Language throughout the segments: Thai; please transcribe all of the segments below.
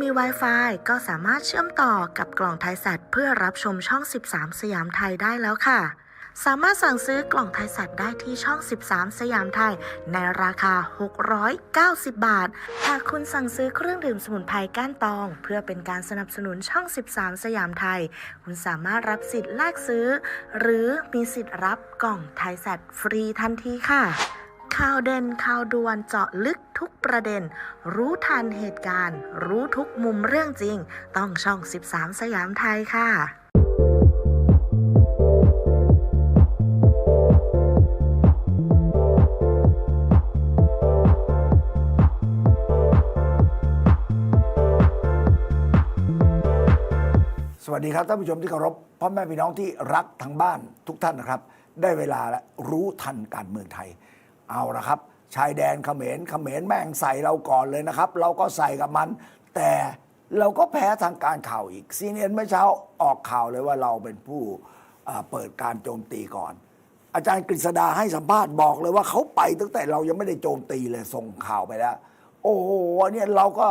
มี Wi-Fi ก็สามารถเชื่อมต่อกับกล่องไทยสัตว์เพื่อรับชมช่อง 13 สยามไทยได้แล้วค่ะ สามารถสั่งซื้อกล่องไทยสัตว์ได้ที่ช่อง 13 สยามไทย ในราคา 690 บาท หากคุณสั่งซื้อเครื่องดื่มสมุนไพรก้านตอง เพื่อเป็นการสนับสนุนช่อง 13 สยามไทย คุณสามารถรับสิทธิ์แลกซื้อ หรือมีสิทธิ์รับกล่องไทยสัตว์ฟรีทันทีค่ะ ข่าวเด่นข่าวด่วนเจาะลึกทุกประเด็น รู้ทันเหตุการณ์ รู้ทุกมุมเรื่องจริง ต้องช่อง 13 สยามไทยค่ะสวัสดีครับท่านผู้ชมที่เคารพพ่อแม่พี่น้องที่รักทางบ้านทุกท่านนะครับ ได้เวลาและรู้ทันการเมืองไทย เอาละครับ ชายแดนเขมรเขมรแม่งใส่เราก่อนเลยนะครับ เราก็ใส่กับมัน แต่เราก็แพ้ทางการข่าวอีกซีเนียนเมื่อเช้าออกข่าวเลยว่าเราเป็นผู้เปิดการโจมตีก่อน อาจารย์กฤษดาให้สัมภาษณ์บอกเลยว่าเขาไปตั้งแต่เรายังไม่ได้โจมตีเลยส่งข่าวไปแล้ว โอ้โหเนี่ยเราก็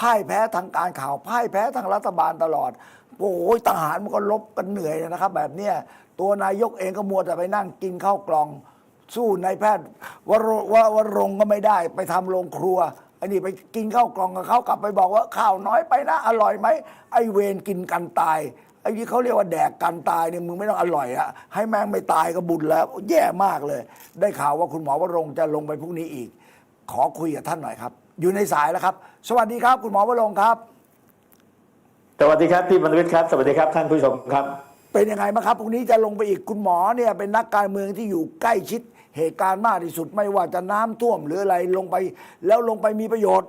พ่ายแพ้ทางการข่าวพ่ายแพ้ทางรัฐบาลตลอดโอ้ยทหารมันก็ลบกันเหนื่อยนะครับ แบบเนี้ยตัวนายกเองก็มัวแต่ไปนั่งกินข้าวกล่อง สู้นายแพทย์วรววรงค์ก็ไม่ได้ ไปทำโรงครัวไอ้นี่ไปกินข้าวกล่องกับเขากลับไปบอกว่าข้าวน้อยไปนะ อร่อยไหมไอ้เวรกินกันตายไอ้ที่เขาเรียกว่าแดกกันตายเนี่ยมึงไม่ต้องอร่อยอะให้แม่งไม่ตายก็บุญแล้ว แย่มากเลย ได้ข่าวว่าคุณหมอวรงค์จะลงไปพรุ่งนี้อีก ขอคุยกับท่านหน่อยครับ อยู่ในสายแล้วครับ สวัสดีครับ คุณหมอวรงค์ครับ สวัสดีครับพี่บรรวิทย์ครับ สวัสดีครับท่านผู้ชมครับ เป็นยังไงบ้างครับพรุ่งนี้จะลงไปอีกคุณหมอเนี่ยเป็นนักการเมืองที่อยู่ใกล้ชิด เหตุการณ์มากที่สุดไม่ว่าจะน้ำท่วมหรืออะไรลงไป แล้วลงไปมีประโยชน์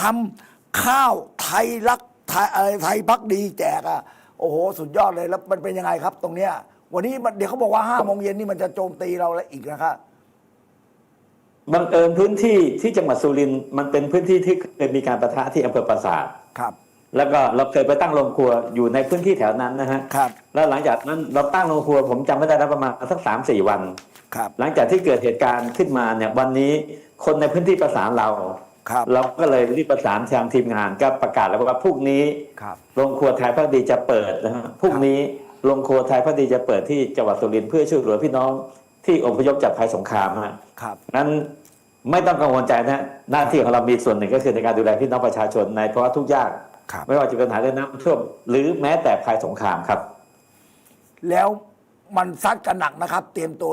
ทำข้าวไทยรักไทยอะไรไทยพักดีแจกอะโอ้โห สุดยอดเลยแล้วมันเป็นยังไงครับ ตรงเนี้ย วันนี้มันเดี๋ยวเขาบอกว่าห้าโมงเย็นนี่มันจะโจมตีเราแล้วอีกนะครับบังเอิญพื้นที่ที่จังหวัดสุรินทร์มันเป็นพื้นที่ที่เคยมีการประทะที่อำเภอปราสาทครับ แล้วก็เราเคยไปตั้งโรงครัวอยู่ในพื้นที่แถวนั้นนะฮะครับแล้วหลังจากนั้นเราตั้งโรงครัวผมจำไม่ได้แล้วประมาณสักสามสี่วันครับหลังจากที่เกิดเหตุการณ์ขึ้นมาเนี่ยวันนี้คนในพื้นที่ประสานเราครับเราก็เลยรีบประสานทางทีมงานก็ประกาศแล้วว่าพรุ่งนี้ครับโรงครัวไทยพักดีจะเปิดนะฮะพรุ่งนี้โรงครัวไทยพักดีจะเปิดที่จังหวัดสุรินทร์เพื่อช่วยเหลือพี่น้องที่อพยพจากภัยสงครามฮะครับนั้นไม่ต้องกังวลใจนะหน้าที่ของเรามีส่วนหนึ่งก็คือในการดูแลพี่น้องประชาชนในภาวะทุกข์ยากครับ ไม่ว่าจะเป็นปัญหาเรื่องน้ำท่วมหรือแม้แต่ภัยสงครามครับ แล้วมันซัดกันหนักนะครับ เตรียมตัว